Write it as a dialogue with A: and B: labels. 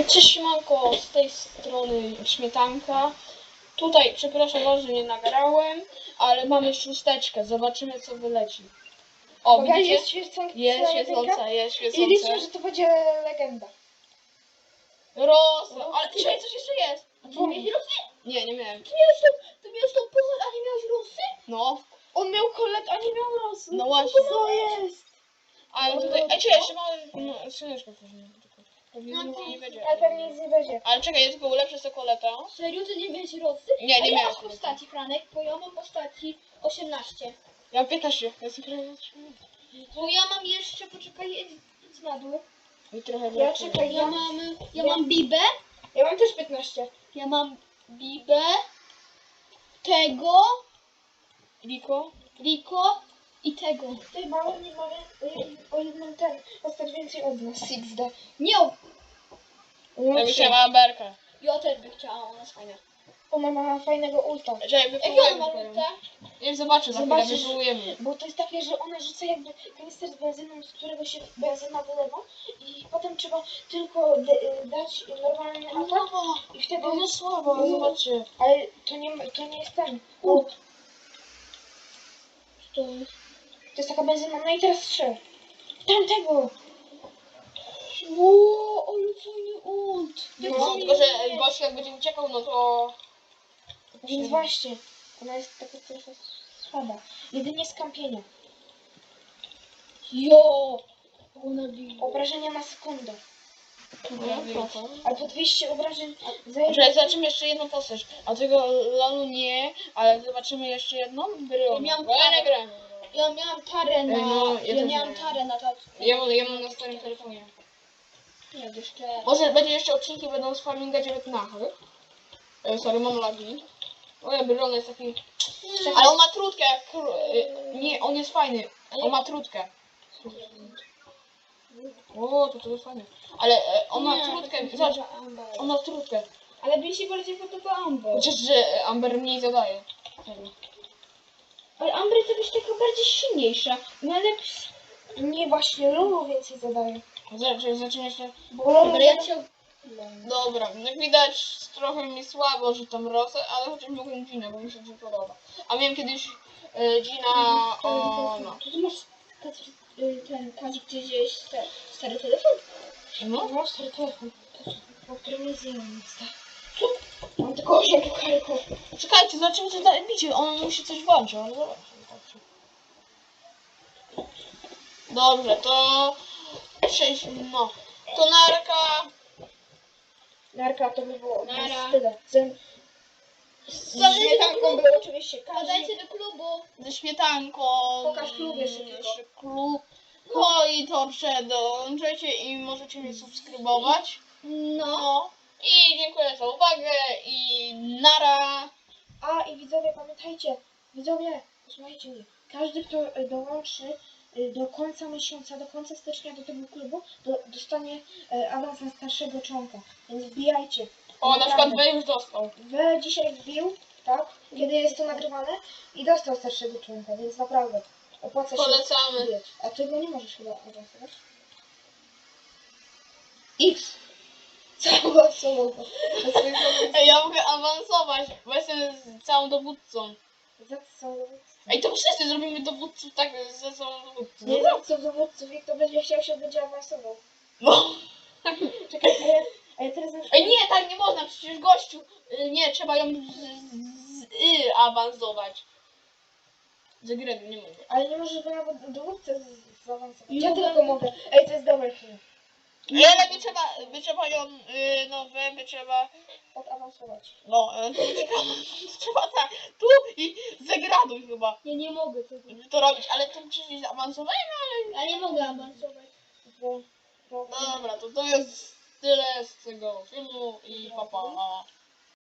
A: Cześć siemanko, z tej strony śmietanka. Tutaj przepraszam was, że nie nagrałem, ale mamy szósteczkę, zobaczymy co wyleci. O,
B: Uwaga,
A: widzicie?
B: jest świecąca
A: Jest świecąca, jest
B: I liczę,
A: świecąca.
B: że to będzie legenda.
A: Rosa, ale czekaj, coś jeszcze jest.
C: A ty miałeś rosy?
A: Nie, nie miałem.
C: Ty miałeś tą, ty miałeś tą a nie miałeś rosy?
A: No,
B: On miał kolet, a nie miał rosy.
A: no właśnie.
B: Co jest?
A: Ale tutaj, ej czekaj, jeszcze mamy, no, później. Pewnie
C: No
A: nie będzie.
B: Ale pewnie nic nie będzie.
A: Ale czekaj, jest tylko ulepszę sokoleta.
C: Serio, ty nie miałeś rosy?
A: Nie,
C: A
A: nie
C: ja
A: miałem.
C: mam postaci, Franek, bo ja mam postaci 18.
A: Ja mam 15, ja sobie trochę
C: Bo ja mam jeszcze, poczekaj, jedź jedź na dół.
A: I trochę
B: Ja czekaj,
C: Ja
B: ja,
C: mam, ja mam Bibę,
B: ja mam też 15.
C: ja mam Bibę, tego,
A: Liko?
C: Riko i tego.
B: Ty mało nie mamy o jed- o jedną ten. Postać więcej od nas. XD.
C: Nie, o-
A: Ja bym chciała Amberkę.
C: ja też bym chciała, ona jest fajna.
B: Ona ma fajnego ulta.
A: Czekaj,
C: Jak ona
A: wypróbujemy.
C: ma lutę?
A: Nie zobaczę, za chwilę
B: Zobaczysz.
A: wypróbujemy.
B: Bo to jest takie, że ona rzuca jakby kanister z benzyną, z którego się benzyna wylewa i potem trzeba tylko y, dać normalny atak i wtedy...
A: No słabo, zobaczcie.
B: Ale to nie, to nie jest ten ult.
C: To jest...
B: To jest taka benzyna. No i teraz strzel. Tamtego!
C: Ło, ale fajny ult.
A: No, tylko że gość jak będzie uciekał, no to...
B: Więc właśnie, ona jest taka trochę słaba. Jedynie z kampienia.
C: Jo, ona bije.
B: Obrażenia na sekundę.
A: No,
B: Albo 200 obrażeń za jedno.
A: Że zobaczymy jeszcze jedną postać. A tego Lalu nie, ale zobaczymy jeszcze jedną. Bryłę.
C: Ja miałam
A: nie grałem.
C: Ja miałam tarę na...
A: No, ja
C: ja
A: też
C: miałam tarę na tak...
A: Ja mam, ja mam na starym telefonie.
C: Nie, jeszcze...
A: Może będzie jeszcze odcinki będą z Farminga 19. E, sorry, mam lagi. O ja Bryłon jest taki... Ale on ma trutkę jak... e, Nie, on jest fajny. On ma trutkę. O, to to jest fajne. Ale e, on ma
C: Nie,
A: trutkę. Zobacz,
C: Amber.
A: on ma trutkę.
C: Ale mi się bardziej podoba Amber.
A: Chociaż, że Amber mniej zadaje.
C: Ale Amber jest jakaś taka bardziej silniejsza. Ma lepszy...
B: Nie, właśnie Lulu więcej zadaje.
A: Zaczę- Zaczniemy jeszcze...
B: Bo Lulu...
C: Dobra, ja cię...
A: Dobra, jak widać trochę mi słabo, że tam rosę, ale chociaż mogłem Ginę, bo mi się to podoba. A miałem kiedyś e, Gina o... no.
C: To ty masz... Y, Ten Kazik gdzieś gdzieś sta- stary telefon?
A: no.
B: Mam stary telefon, po którym nie zjadłem nic. Mam tylko 8 pucharków.
A: Czekajcie, zobaczymy co dalej bicie. On musi coś włączyć, ale zobaczmy. Dobrze, to... Sześć, no. To narka...
B: Narka to by było
C: Nara.
B: tyle. Z, śmietanką był oczywiście Kazik.
C: Wpadajcie do klubu.
A: ze śmietanką.
B: Pokaż klub jeszcze tylko.
A: Jeszcze klub. No i to dołączajcie i możecie mnie subskrybować.
C: No.
A: Dziękuję za uwagę i nara.
B: A i widzowie, pamiętajcie, widzowie, posłuchajcie mnie. Każdy, kto y, dołączy y, do końca miesiąca, do końca stycznia do tego klubu, do, dostanie y, awans na starszego członka. Więc wbijajcie.
A: O, na przykład B już dostał.
B: We dzisiaj wbił, tak? Kiedy jest to nagrywane i dostał starszego członka, więc naprawdę opłaca się
A: Polecamy.
B: wbijać. A ty go nie możesz chyba awansować? X! Sumą.
A: Ej, ja mogę awansować, bo jestem z całą dowódcą.
B: Za co?
A: Ej, to wszyscy zrobimy dowódców tak ze całą dowódcą.
B: Nie za co dowódców, jak to będzie chciał się, będzie awansował.
A: No.
B: Czekaj, a ja, a ja teraz
A: Ej, nie, tak nie można, przecież gościu. y, Nie, trzeba ją z, z, y awansować. Z gry nie mogę.
B: Ale nie możesz go nawet dowódcę z- zaawansować. Ja tylko mogę. Ej, to jest dobre film.
A: Ej, ale by trzeba, by trzeba ją, y, no wy, by trzeba,
B: Odawansować.
A: no, y, trzeba, trzeba tak, tu i zagraduj chyba.
C: Ja nie mogę tego.
A: to robić, ale to przecież zaawansowanie,
C: Ja nie mogę awansować.
B: Bo, bo,
A: ale... Dobra, to to jest tyle z tego filmu i papa. Pa.